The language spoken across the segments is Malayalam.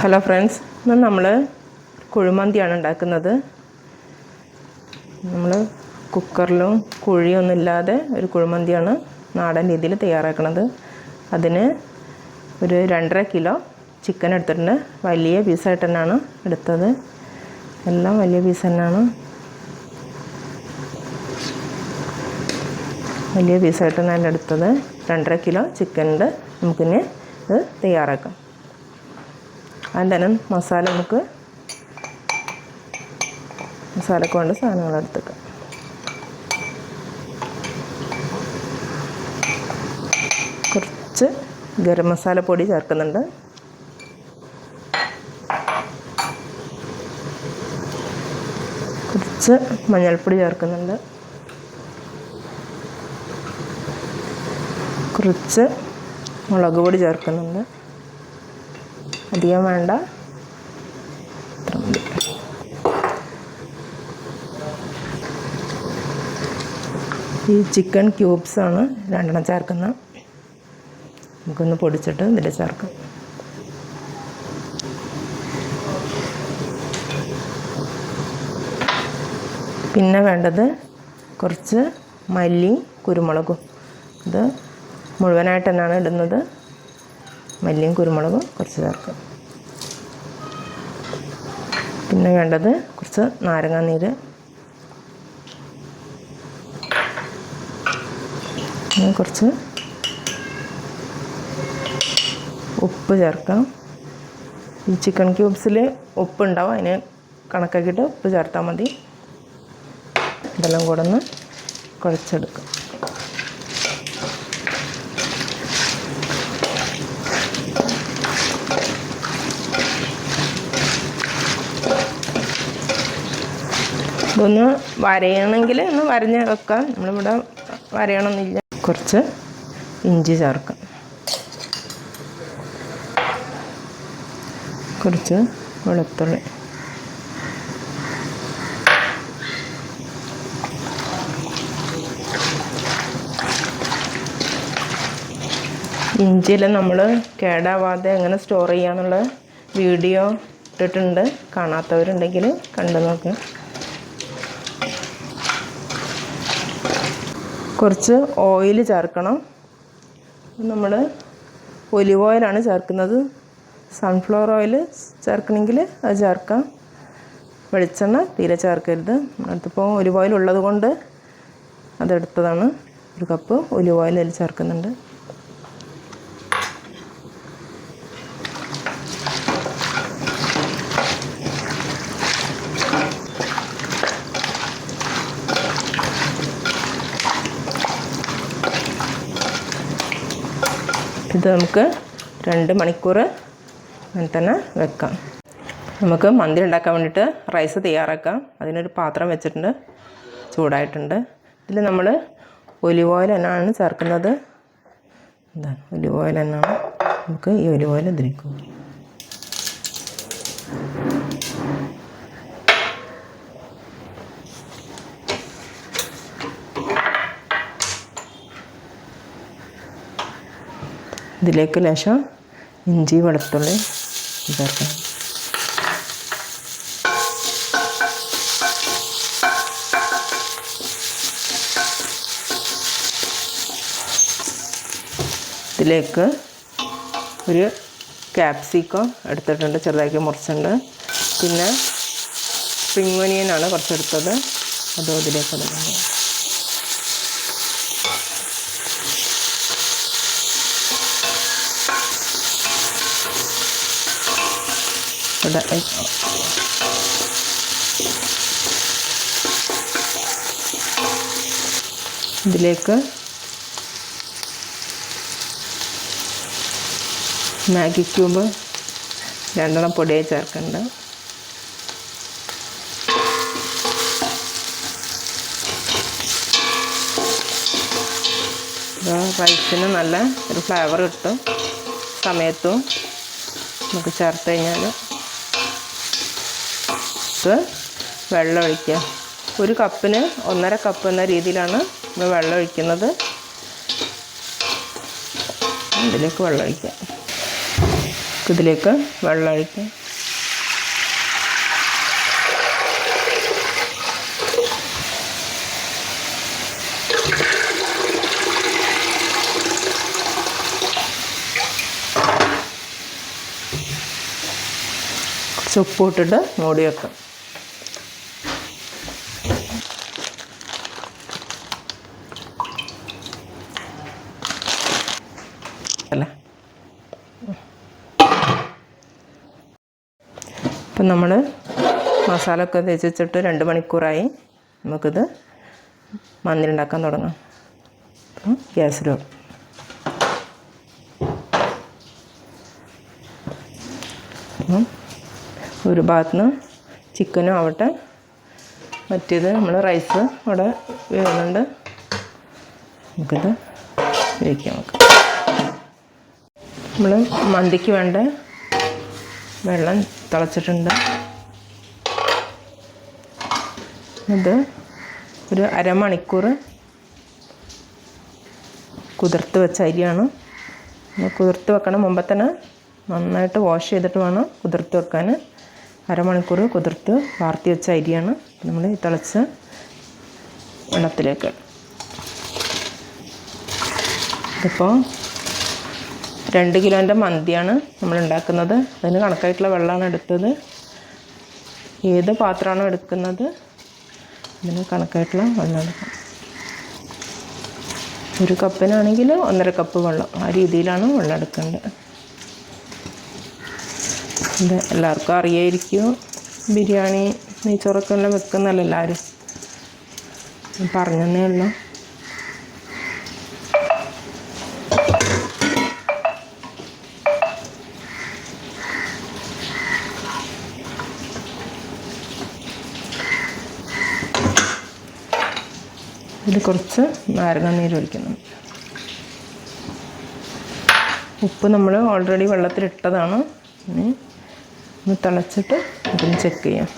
ഹലോ ഫ്രണ്ട്സ് ഇന്ന് നമ്മൾ കുഴിമന്തിയാണ് ഉണ്ടാക്കുന്നത്. നമ്മൾ കുക്കറിലും കുഴിയൊന്നും ഇല്ലാതെ ഒരു കുഴിമന്തിയാണ് നാടൻ രീതിയിൽ തയ്യാറാക്കുന്നത് അതിന് ഒരു രണ്ടര കിലോ ചിക്കൻ എടുത്തിട്ടുണ്ട്. വലിയ പീസായിട്ട് തന്നെയാണ് എടുത്തത്. എല്ലാം വലിയ പീസ് തന്നെയാണ്. വലിയ പീസായിട്ട് ഞാൻ എടുത്തത്. രണ്ടര കിലോ ചിക്കനുണ്ട് നമുക്കിനി ഇത് തയ്യാറാക്കാം. തന്നെ മസാല നമുക്ക് മസാല കൊണ്ട് സാധനങ്ങൾ എടുത്തേക്കാം. കുറച്ച് ഗരം മസാല പൊടി ചേർക്കുന്നുണ്ട്. കുറച്ച് മഞ്ഞൾപ്പൊടി ചേർക്കുന്നുണ്ട്. കുറച്ച് മുളക് പൊടി ചേർക്കുന്നുണ്ട്. അധികം വേണ്ട. ഈ ചിക്കൻ ക്യൂബ്സാണ് രണ്ടെണ്ണം ചേർക്കുന്ന നമുക്കൊന്ന് പൊടിച്ചിട്ട് ഇതിൽ ചേർക്കാം. പിന്നെ വേണ്ടത് കുറച്ച് മല്ലി കുരുമുളകും. ഇത് മുഴുവനായിട്ട് തന്നെയാണ് ഇടുന്നത്. മല്ലിയും കുരുമുളകും കുറച്ച് ചേർക്കും പിന്നെ വേണ്ടത് കുറച്ച് നാരങ്ങാനീര് കുറച്ച് ഉപ്പ് ചേർക്കാം. ഈ ചിക്കൻ ക്യൂബ്സിൽ ഉപ്പുണ്ടാവും അതിന് കണക്കാക്കിയിട്ട് ഉപ്പ് ചേർത്താൽ മതി. ഇതെല്ലാം കൂടെ ഒന്ന് കുഴച്ചെടുക്കാം. ഇതൊന്ന് വരയണമെങ്കിൽ ഒന്ന് വരഞ്ഞ് വെക്കാം. നമ്മളിവിടെ വരയണമെന്നില്ല കുറച്ച് ഇഞ്ചി ചേർക്കാം. കുറച്ച് വെളുത്തുള്ളി. ഇഞ്ചിയിൽ നമ്മൾ കേടാവാതെ എങ്ങനെ സ്റ്റോർ ചെയ്യാന്നുള്ള വീഡിയോ ഇട്ടിട്ടുണ്ട്. കാണാത്തവരുണ്ടെങ്കിൽ കണ്ടു നോക്കുക കുറച്ച് ഓയിൽ ചേർക്കണം. നമ്മൾ ഒലിവ് ഓയിലാണ് ചേർക്കുന്നത്. സൺഫ്ലവർ ഓയിൽ ചേർക്കണമെങ്കിൽ അത് ചേർക്കാം. വെളിച്ചെണ്ണ തീരെ ചേർക്കരുത്. അടുത്തിപ്പോൾ ഒലിവ് ഓയിൽ ഉള്ളത് കൊണ്ട് അതെടുത്തതാണ്. ഒരു കപ്പ് ഒലിവ് ഓയിൽ അതിൽ ചേർക്കുന്നുണ്ട്. ഇത് നമുക്ക് രണ്ട് മണിക്കൂർ അങ്ങനെ തന്നെ വെക്കാം. നമുക്ക് മന്തി ഉണ്ടാക്കാൻ വേണ്ടിയിട്ട് റൈസ് തയ്യാറാക്കാം. അതിനൊരു പാത്രം വെച്ചിട്ടുണ്ട്. ചൂടായിട്ടുണ്ട്. ഇതിൽ നമ്മൾ ഒലിവ് ഓയിൽ എന്നാണ് ചേർക്കുന്നത്. എന്താണ് ഒലിവ് ഓയിൽ എന്നാണ് നമുക്ക് ഈ ഒലിവ് ഓയിൽ ഇതിലേക്ക് ഇതിലേക്ക് ലേശം ഇഞ്ചി വെളുത്തുള്ളി ചേർക്കാം. ഇതിലേക്ക് ഒരു ക്യാപ്സിക്കം എടുത്തിട്ടുണ്ട് ചെറുതാക്കി മുറിച്ചിട്ടുണ്ട്. പിന്നെ സ്പ്രിങ് ഒനിയനാണ് കുറച്ചെടുത്തത്. അതും ഇതിലേക്ക് ഇടുന്നുണ്ട് ഇവിടെ ഇതിലേക്ക് മാഗി ക്യൂബ് രണ്ടെണ്ണം പൊടിയെ ചേർക്കുന്നുണ്ട്. റൈസിന് നല്ല ഒരു ഫ്ലേവർ കിട്ടും. സമയത്തും നമുക്ക് ചേർത്ത് കഴിഞ്ഞാൽ കപ്പ് വെള്ളം ഒഴിക്കുക. ഒരു കപ്പിന് ഒന്നര കപ്പ് എന്ന രീതിയിലാണ് നമ്മൾ വെള്ളം ഒഴിക്കുന്നത്. ഇതിലേക്ക് വെള്ളം ഒഴിക്കുക. ഇതിലേക്ക് വെള്ളം ഒഴിക്കുക കുറച്ച് ഉപ്പ് ഇട്ടിട്ട് മൂടി വെക്കാം. ഇപ്പം നമ്മൾ മസാല ഒക്കെ തേച്ച് വെച്ചിട്ട് രണ്ട് മണിക്കൂറായി. നമുക്കിത് മന്തി ഉണ്ടാക്കാൻ തുടങ്ങാം. അപ്പം ഗ്യാസിലും അപ്പം ഒരു ഭാഗത്ത് നിന്ന് ചിക്കനും ആവട്ടെ. മറ്റേത് നമ്മൾ റൈസ് അവിടെ വേവുന്നുണ്ട്. നമുക്കിത് വേവിക്കാം നമുക്ക് നമ്മൾ മന്തിക്ക് വേണ്ട വെള്ളം തിളച്ചിട്ടുണ്ട്. ഇത് ഒരു അരമണിക്കൂർ കുതിർത്ത് വെച്ച അരിയാണ്. കുതിർത്ത് വെക്കണം. മുമ്പ് തന്നെ നന്നായിട്ട് വാഷ് ചെയ്തിട്ട് വേണം കുതിർത്ത് വെക്കാൻ. അരമണിക്കൂർ കുതിർത്ത് വാർത്തി വെച്ച അരിയാണ്. നമ്മൾ ഈ തിളച്ച് വെള്ളത്തിലേക്ക്. ഇതിപ്പോൾ രണ്ട് കിലോന്റെ മന്തിയാണ് നമ്മൾ ഉണ്ടാക്കുന്നത് അതിന് കണക്കായിട്ടുള്ള വെള്ളമാണ് എടുത്തത്. ഏത് പാത്രമാണോ എടുക്കുന്നത് അതിന് കണക്കായിട്ടുള്ള വെള്ളം എടുക്കാം ഒരു കപ്പിനാണെങ്കിൽ ഒന്നര കപ്പ് വെള്ളം. ആ രീതിയിലാണ് വെള്ളം എടുക്കേണ്ടത്. ഇത് എല്ലാവർക്കും അറിയായിരിക്കും. ബിരിയാണി നെയ്ച്ചോറൊക്കെ എല്ലാം വെക്കുന്നല്ലോ എല്ലാവരും? പറഞ്ഞതേ ഉള്ളൂ. ഇതിൽ കുറച്ച് നാരങ്ങ നീര് ഒഴിക്കുന്നുണ്ട് ഉപ്പ് നമ്മൾ ഓൾറെഡി വെള്ളത്തിലിട്ടതാണ്. ഇനി ഒന്ന് തിളച്ചിട്ട് ഇതൊന്ന് ചെക്ക് ചെയ്യാം.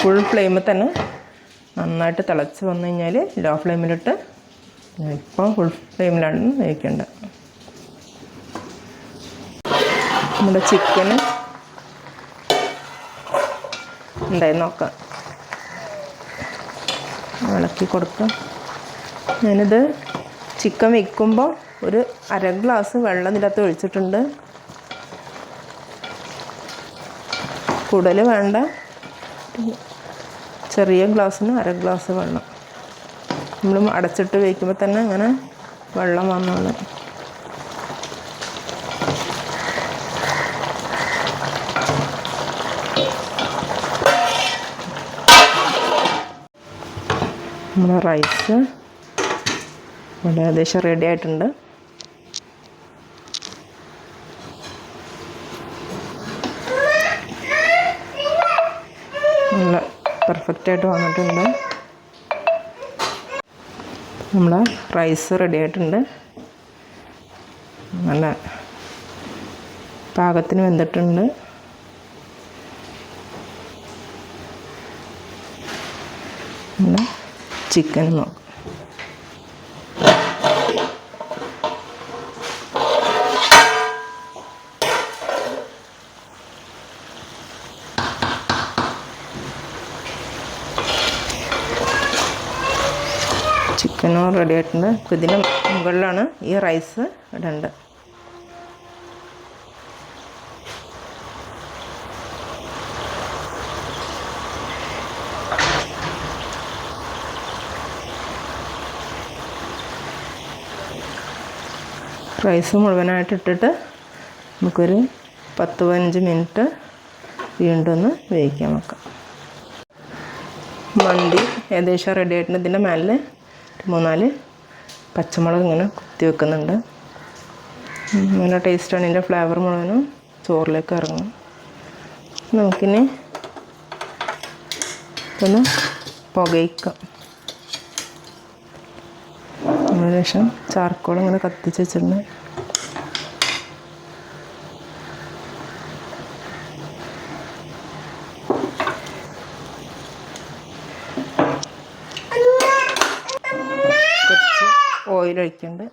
ഫുൾ ഫ്ലെയിമിൽ തന്നെ നന്നായിട്ട് തിളച്ച് വന്നു കഴിഞ്ഞാൽ ലോ ഫ്ലെയിമിലിട്ട് ഇപ്പോൾ ഫുൾ ഫ്ലെയിമിലാണ് വേവിക്കേണ്ടത് നമ്മുടെ ചിക്കന് ഉണ്ടായി നോക്കാം. ഇളക്കി കൊടുക്കുക ഞാനിത് ചിക്കൻ വെക്കുമ്പോൾ ഒരു അര ഗ്ലാസ് വെള്ളം ഇതിനകത്ത് ഒഴിച്ചിട്ടുണ്ട്. കൂടുതൽ വേണ്ട. ചെറിയ ഗ്ലാസ്സിന് അര ഗ്ലാസ് വെള്ളം. നമ്മൾ അടച്ചിട്ട് വയ്ക്കുമ്പോൾ തന്നെ അങ്ങനെ വെള്ളം വന്നോളൂ. നമ്മുടെ റൈസ്. ഇവിടെ ഏകദേശം റെഡി ആയിട്ടുണ്ട്. നല്ല പെർഫെക്റ്റ് ആയിട്ട് വന്നിട്ടുണ്ട്. നമ്മുടെ റൈസ് റെഡി ആയിട്ടുണ്ട്. നല്ല പാകത്തിന് വെന്തിട്ടുണ്ട്. നമ്മുടെ ചിക്കൻ നോക്കാം. ചിക്കനും റെഡി ആയിട്ടുണ്ട്. ഇതിന് മുകളിലാണ് ഈ റൈസ് ഇടേണ്ടത്. റൈസ് മുഴുവനായിട്ട് ഇട്ടിട്ട് നമുക്കൊരു പത്ത് പതിനഞ്ച് മിനിറ്റ് വീണ്ടും ഒന്ന് വേവിക്കാൻ വെക്കാം. മന്തി ഏകദേശം റെഡി ആയിട്ടുണ്ട്. ഇതിന്റെ മേലെ മൂന്നാൽ പച്ചമുളക് ഇങ്ങനെ കുത്തി വെക്കുന്നുണ്ട്. നല്ല ടേസ്റ്റാണ് ഇതിന്റെ ഫ്ലേവർ മുഴുവനും ചോറിലേക്ക് ഇറങ്ങും. നമുക്കിനി ഒന്ന് പുകയിക്കാം. അതിന് ശേഷം ചാർക്കോൾ ഇങ്ങനെ കത്തിച്ച് വെച്ചിട്ടുണ്ട്. ഒഴിക്കുന്നുണ്ട്.